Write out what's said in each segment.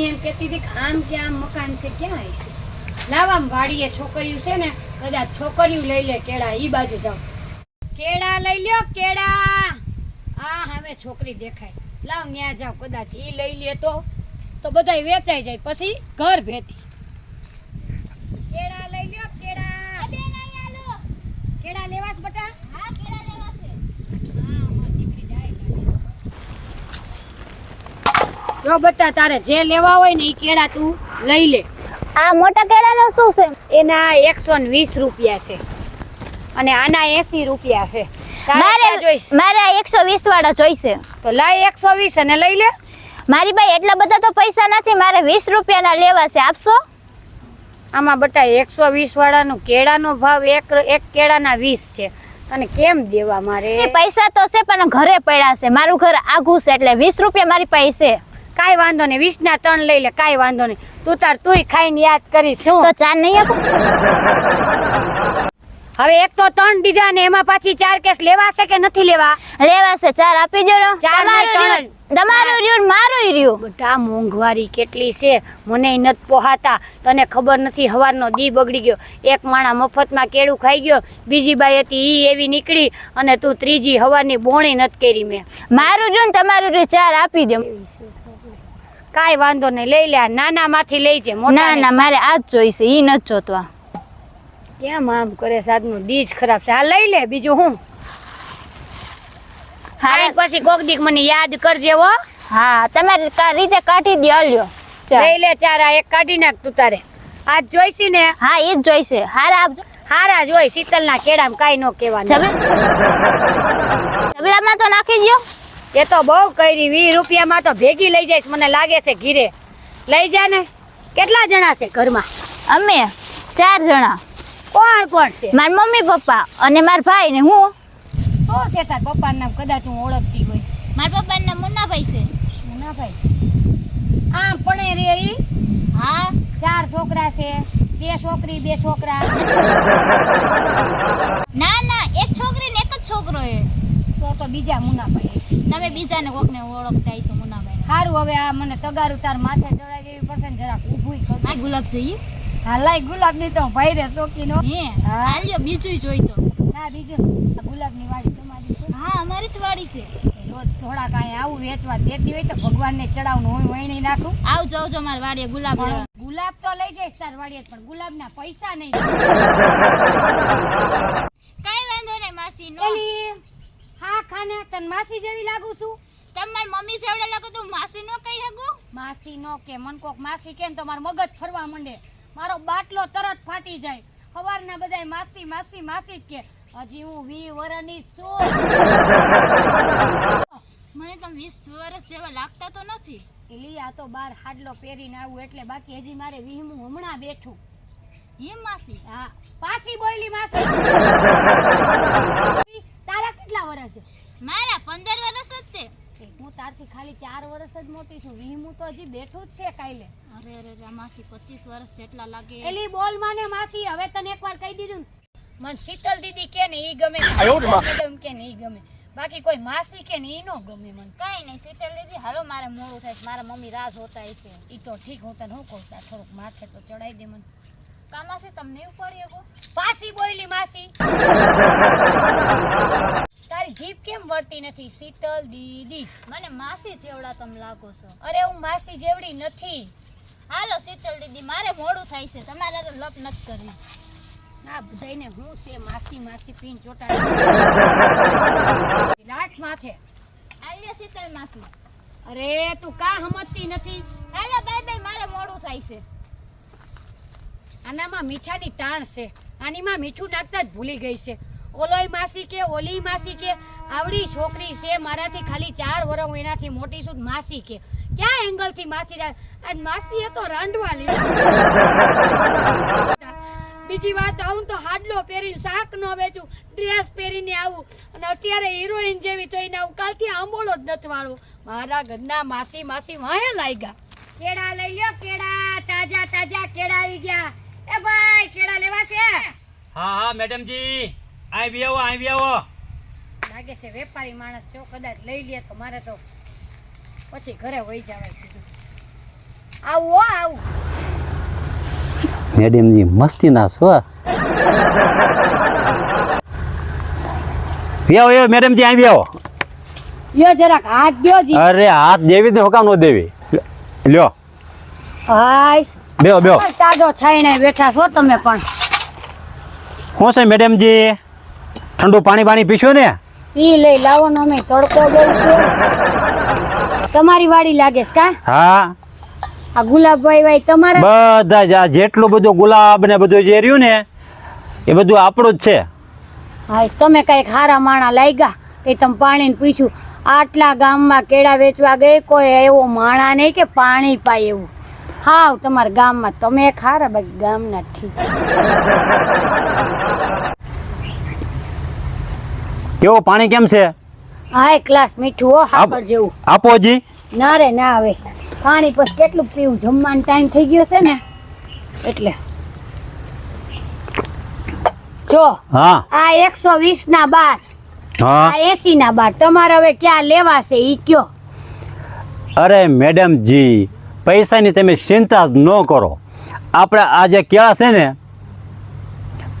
Mummy એમ કહેતી હતી કે આમ કે આમ મકાન છે, ક્યાં હશે લાવામ વાડીએ છોકરીઓ છે ને, કદાચ છોકરીયું લઈ લે કેળા, ઈ બાજુ જાવ કેળા લઈ લ્યો, કેળા! આ હવે છોકરી દેખાય. લાવ ન્યા જાવ કદાચ ઈ લઈ લે તો. તો બધાય વેચાઈ જાય, પછી ઘર ભેતી કેળા લઈ લ્યો કેળા કેળા લેવાસ બટા હા કેળા લેવા છે હા અમારી દીકરી જાય લાગે. જો બટા તારે જે લેવા હોય ને એ કેળા તું લઈ લે. આ મોટા કેળાનો શું છે? એના એકસો ને વીસ રૂપિયા છે. અને આના એસી રૂપિયા છે. મારે જોઈશે? મારે એકસો વીસ વાળા જોઈશે. તો લઈ એકસો વીસ અને લઈ લે. મારી ભાઈ એટલા બધા તો પૈસા નથી મારે વીસ રૂપિયાના લેવા છે. આપશો? આમાં બટા એકસો વીસ વાળાનું કેળાનો ભાવ એક એક કેળાના વીસ છે. અને કેમ દેવા મારે? પૈસા તો છે પણ ઘરે પડ્યા છે. મારું ઘર આઘું છે એટલે વીસ રૂપિયા મારી પાસે કાંઈ વાંધો નહીં વીસ ના ત્રણ લઈ લે કાંઈ વાંધો નહીં. તું તાર તુંય ખાઈને યાદ કરી શું? તો ચાર નહીં આપો? હવે એક તો ત્રણ દીધા ને એમાં પાછી ચાર કેસ લેવાશે કે નથી લેવા? લેવાશે ચાર આપી દો ચાર તમારું રહ્યું મારું રહ્યું બધા મોંઘવારી કેટલી છે? મને નથી પોહાતા. તને ખબર નથી હવારનો દી બગડી ગયો. એક માણા મફતમાં કેળું ખાઈ ગયો. બીજી બાઈ હતી ઈ એવી નીકળી અને તું ત્રીજી હવારની બોણી નથી કરી મેં. મારું રહ્યું ને તમારું રહ્યું ચાર આપી દો. કાંઈ વાંધો નહીં લઈ લે આ નાના માંથી લઈ જે ના ના મારે આ જ જોઈશે ઈ નથી જોતવા. કેમ આમ કરે સાદનું દીજ ખરાબ છે. આ લઈ લે બીજું હું? હા. પછી કોક દીક મને યાદ કરજે હો. હા તમારે રીતે કાઢી દે લ્યો. લઈ લે ચાર આ એક કાઢી નાખ તું તારે. આજ જોઈશી ને? હા એ જ જોઈશે. હારા આપજો. હારા જોઈ શીતલના કેળામાં કાંઈ ન કહેવાનું. જબે જબલામાં તો નાખી દો એ તો બહુ કરી વીસ રૂપિયામાં તો ભેગી લઈ જઈશ મને લાગે છે ઘીરે. લઈ જા ને. કેટલા જણા છે ઘરમાં? અમે ચાર જણા. કોણ કોણ છે? મારા મમ્મી પપ્પા અને મારા ભાઈ ને હું. શું છે તાર પપ્પાનું નામ? કદાચ હું ઓળખતી હોય. મારા પપ્પાનું નામ મુન્નાભાઈ છે. મુન્નાભાઈ. ભાઈ આમ પણ રે ઈ? હા. ચાર છોકરા છે બે છોકરી બે છોકરા. ના ના એક છોકરી ને એક જ છોકરો એ. તો તો બીજા મુનાભાઈ છે તમે બીજાને કોકને ઓળખતા હશો મુનાભાઈ. સારું હવે આ મને તગારું તાર માથે ચડાઈ જેવી પડશે ને જરાક ઊભું આ ગુલાબ જોઈએ. હાલાય ગુલાબની તો ભાઈ રે શોખીનો હે. હા. આલ્યો બીજું જોઈ તો. ના બીજું આ ગુલાબની વાડી તમારી છે. હા અમારી જ વાડી છે. રોજ થોડા કાંઈ આવું વેચવા દેતી હોય તો ભગવાનને ચડાવનું હું વહીણી નાખું. આવજો આવજો મારી વાડીએ ગુલાબ ગુલાબ તો લઈ જઈશ તાર વાડીએ પણ ગુલાબના પૈસા નહીં. કાઈ વાંધો નહીં માસી નો. હા ખાને તન માસી જેવી લાગુ છું? તમારી મમ્મી સેવડે લાગો તો માસી નો કહી શકું? માસી નો કે મન કોક માસી કે તો મારો મગજ ફરવા માંડે. મારો બાટલો તરત ફાટી જાય. સવારના બધાય માસી માસી માસી કે હજી હું વી વરની છું. મને તો 20 વર્ષ જેવા લાગતા તો નથી. એલી આ તો બાર હાડલો પહેરીને આવું એટલે બાકી હજી મારે વીમું હમણાં બેઠું. હિમ માસી? હા પાછી બોયલી માસી તારા કેટલા વર્ષ છે મારા 15 વર્ષ જ તે એ હું તારથી ખાલી ચાર વર્ષ જ મોટી છું. વીમું તો હજી બેઠું જ છે કાલે. અરે અરે અરે માસી 25 વર્ષ જેટલા લાગે. એલી બોલ માને માસી હવે તને એકવાર કહી દીધું. મન શીતલ દીદી કે ને ઈ ગમે. મેડમ કે ને ઈ ગમે. બાકી કોઈ માસી કે ને ઈ નો ગમે મને. કઈ નહીં શીતલ દીદી હાલો મારે મોડું થાય મારા મમ્મી રાહ જોતા છે ઈ તો ઠીક હું તને હું કહું છું, થોડુંક માથે તો ચડાઈ દે મને. કામાસી તમને એવું શકો પાછી બોયલી માસી. જીભ નથી. શીતલ દીદી. મને માસી જેવડા તમે લાગો છો. અરે હું માસી જેવડી નથી. હાલો શીતલ દીદી મારે મોડું થાય છે. તમારે તો લપ નથી કરવી. ના બધાને હું છે માસી માસી પીન ચોટા રાખ માથે. આલ્યો શીતલ માસી. અરે તું કા સમજતી નથી? હાલો બાય બાય મારે મોડું થાય છે. આનામાં મીઠાની તાણ છે. આનીમાં મીઠું નાખતા જ ભૂલી ગઈ છે. ઓલોય માસી કે, ઓલી માસી કે, આવડી છોકરી છે, મારાથી ખાલી ચાર વરસ એનાથી મોટી છું, માસી કે. ક્યાં એંગલથી માસી અને માસી તો રાંડવા લીધા. બીજી વાત, આવું તો હાડલો પહેરીને શાક નો વેચું ડ્રેસ પહેરીને આવું. અને અત્યારે હિરોઈન જેવી થઈને આવું, કાલથી આંબોળો જ નથી વાળું મારા ઘરના માસી માસી વાહે લાગ્યા. કેળા લઈ લ્યો, કેળા. તાજા તાજા કેળા આવી ગયા. એ ભાઈ, કેળા લેવા છે? હા હા, મેડમજી. આવો અહીં બી આવો. લાગે છે વેપારી માણસ છો કદાચ લઈ લે તો મારે તો પછી ઘરે વહી જવાય સીધું. આવું હો આવું. મેડમજી મસ્તી ના છો વ્યાવો એ મેડમજી આવી આવો. યો જરાક હાથ દ્યો જી. અરે હાથ દેવી ને હોકામ નો દેવી. લ્યો. હાય. બેહો બેહો. તાજો છાઈને બેઠા છો તમે પણ. શું છે મેડમજી? ઠંડુ પાણી પાણી પીશો ને? ઈ લઈ લાવો ને અમે તડકો દઉં તમારી વાડી લાગે છે કા? હા. આ ગુલાબભાઈ ભાઈ તમારા? બધા જ આ જેટલું બધું ગુલાબ ને બધું જે રહ્યું ને એ બધું આપણું જ છે. હા તમે કંઈક હારા માણા લાગ્યા તે તમે પાણી પીશું. આટલા ગામમાં કેળા વેચવા ગઈ કોઈ એવો માણા નહીં કે પાણી પાય એવું. હાવ તમારા ગામમાં તમે ખારા બાકી ગામના ઠીક. કેવું પાણી કેમ છે? હાય ક્લાસ મીઠું હો હાપર જેવું. આપો જી ના રે ના આવે. પાણી પછી કેટલું પીવું? જમવાનો ટાઈમ થઈ ગયો છે ને? એટલે. જો હા. આ એકસો વીસ ના બાર. હા. આ એસી ના બાર. તમારે હવે ક્યાં લેવા છે? ઈ કયો. અરે મેડમજી પૈસાની તમે ચિંતા ન કરો. આપણે આ જે કેળા છે ને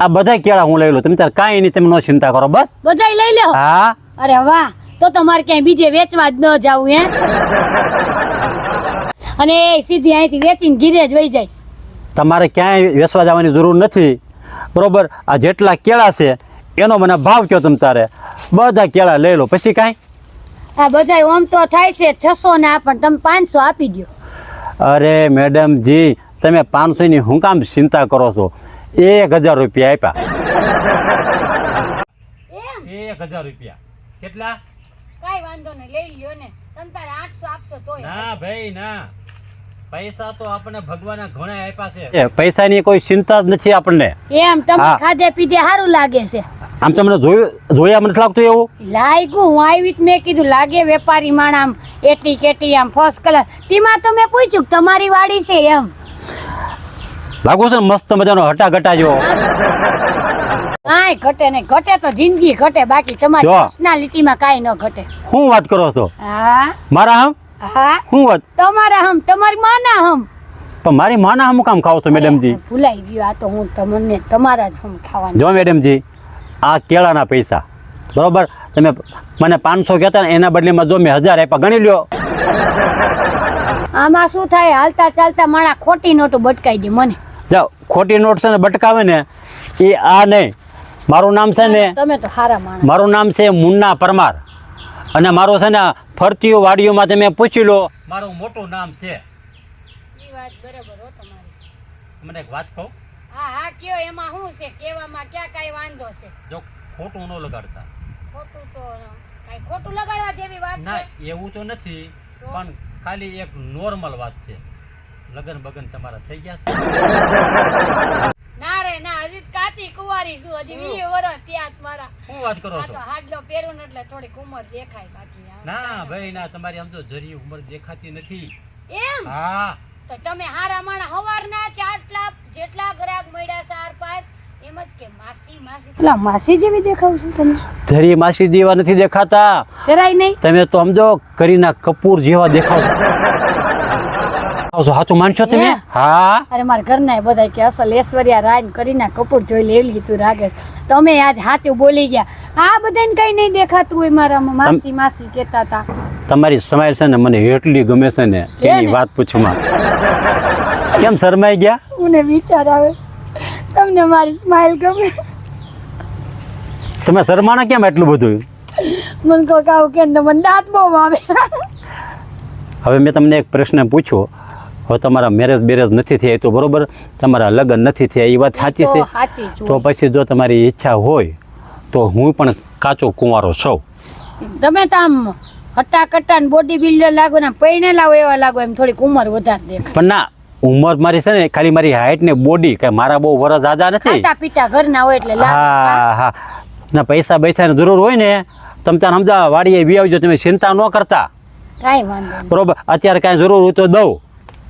આ બધા કેળા હું લઈ લઉં. તમે તાર કાંઈ નહીં તમે નો ચિંતા કરો બસ. બધાય લઈ લો હા. અરે વાહ તો તમારે ક્યાંય બીજે વેચવા જ ન જાવું હે? અને એ સીધી અહીંથી વેચીને ઘીરે જ વહી જાય. તમારે ક્યાંય વેસવા જવાની જરૂર નથી. બરોબર આ જેટલા કેળા છે એનો મને ભાવ કયો તમે તારે? બધા કેળા લઈ લો. પછી કાંઈ? આ બધાય ઓમ તો થાય છે છસો ના પણ તમે પાંચસો આપી દો અરે મેડમજી તમે પાંચસોની હું કામ ચિંતા કરો છો. એક હજાર રૂપિયા આપ્યા. એક હજાર રૂપિયા. કેટલા? કઈ વાંધો નહીં લઈ લ્યો ને. તમે તારે આઠસો આપતો તો ના ભાઈ ના. પૈસા તો આપણે ભગવાને ઘણા આપ્યા છે. એ પૈસાની કોઈ ચિંતા જ નથી આપણને. એમ તમે ખાધે પીધે સારું લાગે છે. આમ તમને જોયું જોયા મને લાગતું એવું? લાગ્યું હું આવી મેં કીધું લાગે વેપારી માણ આમ એટી કેટી આમ ફર્સ્ટ કલર તેમાં તમે પૂછ્યું કે તમારી વાડી છે એમ. લાગુ છે મસ્ત મજાનો હટા ઘટા જેવો કાંઈ ઘટે નહીં. ઘટે તો જિંદગી ઘટે. બાકી તમારી જો. પર્સનાલિટીમાં કાઈ ન ઘટે. શું વાત કરો છો? હા. મારા હમ? હા. શું વાત? તમારા હમ? તમારી માના હમ? પણ મારી માના હમ કામ ખાવ છો મેડમજી? ભૂલાઈ ગયું. આ તો હું તમને તમારા જ હમ ખાવાનું. જો મેડમજી આ કેળાના પૈસા. બરોબર? તમે મને પાંચસો કહેતા ને એના બદલેમાં જો મેં હજાર આપ્યા ગણી લ્યો. આમાં શું થાય? હાલતા ચાલતા માણા ખોટી નોટો બટકાઈ દે મને. જાઓ ખોટી નોટ છે ને બટકાવે ને એ આ નહીં. મારું નામ છે ને તમે તો હારા માણસ. મારું નામ છે મુન્ના પરમાર. અને મારું છે ને ફરતીઓ વાડીઓમાં તમે પૂછી લો. મારું મોટું નામ છે. વાત બરાબર હો તમારી. મને એક વાત કહું? હા હા કયો એમાં શું છે? કેવામાં ક્યાં કાંઈ વાંધો છે? જો ખોટું ન લગાડતા. ખોટું તો કાંઈ ખોટું લગાડવા જેવી વાત ના એવું તો નથી પણ ખાલી એક નોર્મલ વાત છે. લગન બગન તમારા થઈ ગયા છે? ના રે ના હજી કાચી કુંવારી છું. હજી વીસ વર્ષ ત્યાં જ મારા. શું વાત કરો છો? હાડલો પહેરું એટલે થોડીક ઉંમર દેખાય બાકી ના ભાઈ ના તમારી આમ તો જરી ઉંમર દેખાતી નથી. એમ? હા. તો તમે હારા માણા હવારના ચાટલા જેટલા ગ્રાહક મળ્યા ચાર પાંચ એમ કે માસી માસી. જેવી દેખાવ છું તમે? ધરી માસી જેવા નથી દેખાતા. જરાય નહીં? તમે તો સમજો કરીના કપૂર જેવા દેખાવ દેખાવ છો. માનશો તમે? હા? અરે મારા ઘરના બધા કે અસલ ઐશ્વર્યા રાય કરીને કપૂર જોઈ લેવલી તું રાગેશ. તમે આજ સાચું બોલી ગયા. આ બધાને કઈ નહીં દેખાતું હોય મારા માસી માસી કહેતા હતા તમારી સમાય છે ને મને એટલી ગમે છે ને એની વાત પૂછમાં કેમ શરમાઈ ગયા? મને વિચાર આવે. તમને મારી સ્માઈલ ગમે. તમે શરમાણા કેમ એટલું બધું? મને કહો કે મને દાંત બહુ આવે હવે મેં તમને એક પ્રશ્ન પૂછ્યો. હવે તમારા મેરેજ બેરેજ નથી થયા તો બરોબર તમારા લગ્ન નથી થયા એ વાત સાચી છે. તો પછી જો તમારી ઈચ્છા હોય તો હું પણ કાચો કુંવારો છું. તમે તો આમ હટ્ટા કટ્ટા ને બોડી બિલ્ડર લાગો ને પૈણે લાવો એવા લાગો એમ થોડીક ઉંમર વધારે દેખાય. પણ ના ઉંમર મારી છે ને ખાલી મારી હાઈટ ને બોડી કે મારા બહુ વરસ આદા નથી. પિતા પીતા ઘરના હોય એટલે હા હા. ના પૈસા પૈસાની જરૂર હોય ને તમે ત્યાં સમજા વાડીએ બી આવજો તમે ચિંતા ન કરતા. કાંઈ વાંધો બરોબર અત્યારે કાંઈ જરૂર હોય તો દઉં.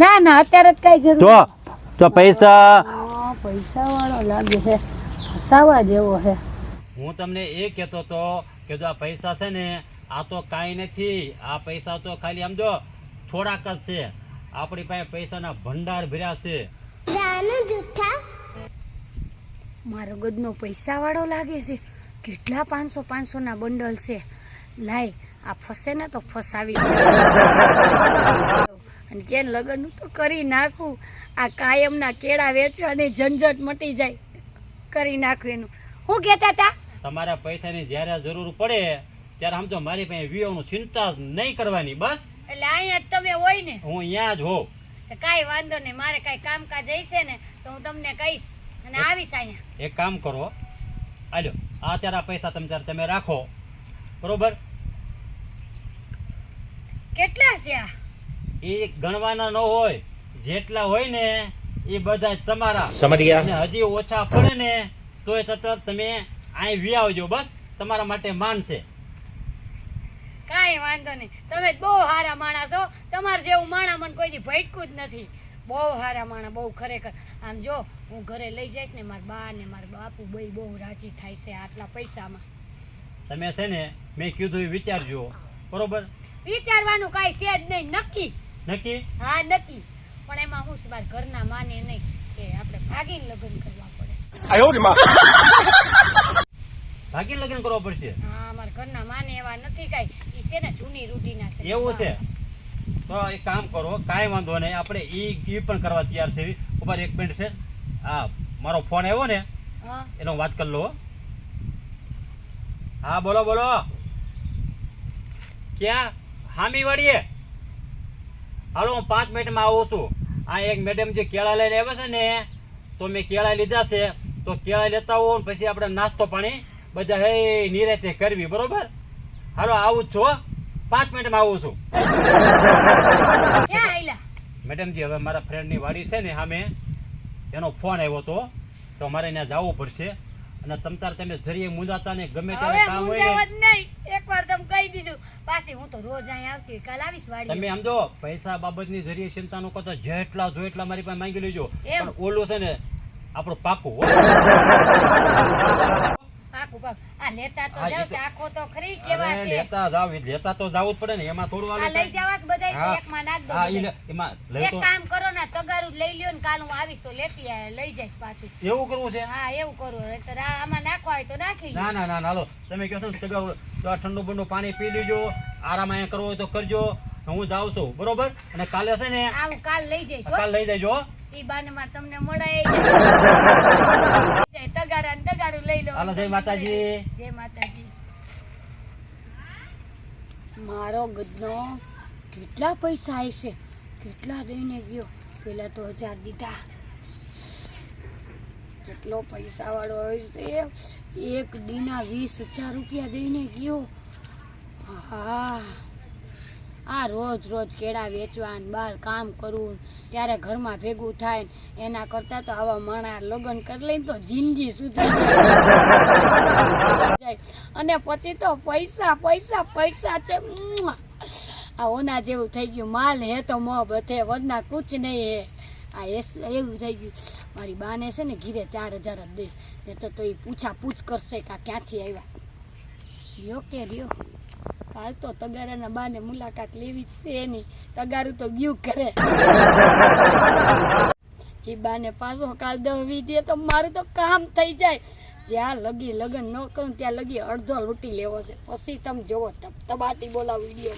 ના ના અત્યારે જ કઈ જરૂર તો તો પૈસા પૈસા વાળો લાગે છે. ફસાવા જેવો છે. હું તમને એ કહેતો તો કે જો આ પૈસા છે ને આ તો કાંઈ નથી આ પૈસા તો ખાલી આમ જો થોડાક જ છે. આપણી પાસે પૈસાના ભંડાર ભર્યા છે. મારો ગદનો પૈસા વાળો લાગે છે. કેટલા પાંચસો પાંચસો ના બંડલ છે. લાય આ ફસે ને તો ફસાવી. અને કે લગ્ન તો કરી નાખું. આ કાયમના કેળા વેચવાની ઝંઝટ મટી જાય. કરી નાખું એનું. હું કહેતા હતા તમારા પૈસાની જ્યારે જરૂર પડે ત્યારે સમજો મારી પાસે વિયોનું ચિંતા નહીં કરવાની બસ? એટલે અહીંયા તમે હોય ને. હું અહીંયા જ હોઉં. તો કાંઈ વાંધો નહીં મારે કાંઈ કામકાજ હશે ને તો હું તમને કહીશ અને આવીશ અહીંયા. એક કામ કરો. હાલો આ ત્યારે પૈસા તમે ત્યારે તમે રાખો બરોબર? કેટલા છે એ ગણવાના ન હોય જેટલા હોય ને એ બધા તમારા. સમજી ગયા? હજી ઓછા પડે ને તો એ તરત તમે અહીં વી આવજો બસ. તમારા માટે માન છે. કાંઈ વાંધો નહીં. તમે બહુ સારા માણસ છો તમારે જેવું માણા મને કોઈ ભટકું જ નથી. બહુ સારા માણા બહુ ખરેખર. આમ જો હું ઘરે લઈ જઈશ ને મારા બા ને મારા બાપુ બઈ બહુ રાજી થાય છે આટલા પૈસામાં. તમે છે ને મેં કીધું એ વિચારજો. બરોબર? વિચારવાનું કાંઈ છે જ નહીં. નક્કી? નક્કી? હા નક્કી. પણ એમાં હું સવાર ઘરના માને નહીં કે આપણે ભાગીને લગ્ન કરવા પડે. ભાગી લગ્ન કરવા પડશે? હા મારા ઘરના માને એવા નથી કાંઈ. ઈ છે ને જૂની રૂઢીના છે. એવું છે? તો એક કામ કરો કાઈ વાંધો નહીં. આપણે ઈ ઈ પણ કરવા તૈયાર છે. ઉપર એક મિનિટ છે. હા મારો ફોન આવ્યો ને હા. એનો વાત કરી લો. હા બોલો બોલો. ક્યાં? હામી વાળીએ. હાલો હું પાંચ મિનિટમાં આવું છું. આ એક મેડમ જે કેળા લઈને આવ્યા છે ને તો મેં કેળા લીધા છે. તો કેળા લેતા આવો પછી આપણે નાસ્તો પાણી બધા હે નિરાતે કરવી બરોબર? હાલો આવું છું. પાંચ મિનિટમાં આવું છું. મેડમજી હવે મારા ફ્રેન્ડની વાડી છે ને સામે. એનો ફોન આવ્યો હતો તો મારે ત્યાં જવું પડશે. અને તમતાર તમે જરીએ મુંજાતા ને ગમે ત્યારે કામ હોય નહીં. એકવાર તમ કહી દીધું. પાછી હું તો રોજ અહીં આવતી કાલ આવીશ વાડી તમે સમજો પૈસા બાબતની જરીએ ચિંતા ન કરતા જેટલા જો એટલા મારી પાસે માંગી લેજો. એમ? પણ ઓલો છે ને આપણો પાકું. આ લેતા તો હા, જાવ ઈ તો- ખરી કેવા છે? લેતા જાવ લેતા તો જાવું જ પડે ને એમાં થોડું આ લઈ જવાસ બધાય તો હા. નાખ દો હા ઈ બધાય. લે- એમાં લઈ એક કામ કરો ને તગારું લઈ લ્યો ને કાલ હું આવીશ તો લેતી આય લઈ જઈશ પાછી. એવું કરવું છે? હા એવું કરું નહીંતર આમાં નાખવા હોય તો નાખી ના ના ના હાલો. તમે કહો છો તગારું તો આ ઠંડુ બંડુ પાણી પી લેજો આરામ અહીંયા કરવો હોય તો કરજો. હું જાઉં છું બરોબર? અને કાલે છે ને આવું કાલ લઈ જઈશ કાલ લઈ જજો હો. ઈ તમને મળાય. તગારા તગારું લઈ લો. હાલો જય માતાજી. જય માતાજી. મારો ગદનો કેટલા પૈસા આવશે કેટલા દઈને ગયો? પેલા તો હજાર દીધા. કેટલો પૈસા વાળો હશે એક દીના વીસ હજાર રૂપિયા દઈને ગયો. હા આ રોજ રોજ કેળા વેચવા બહાર કામ કરવું, ત્યારે ઘરમાં ભેગું થાય ને એના કરતા તો આવા માણા લગ્ન કરી લઈને તો જિંદગી સુધરી જાય. અને પછી તો પૈસા પૈસા પૈસા છે આ ઓના જેવું થઈ ગયું. માલ હે તો મોં બધે, વરના કુછ નહીં હે. આ એવું થઈ ગયું. મારી બાને છે ને ઘીરે ચાર હજાર જ દઈશ. ને તો એ પૂછા પૂછ કરશે કે ક્યાંથી આવ્યા. યો કે રહ્યો કાલ તો તગારાના બાને મુલાકાત લેવી જ છે એની. તગારું તો ગયું કરે એ બાને પાછો કાલ દવી દે તો મારું તો કામ થઈ જાય. જ્યાં લગી લગ્ન ન કરું ત્યાં લગી અડધો લૂંટી લેવો છે. પછી તમે જોવો તબ તબાટી બોલાવ વીડિયો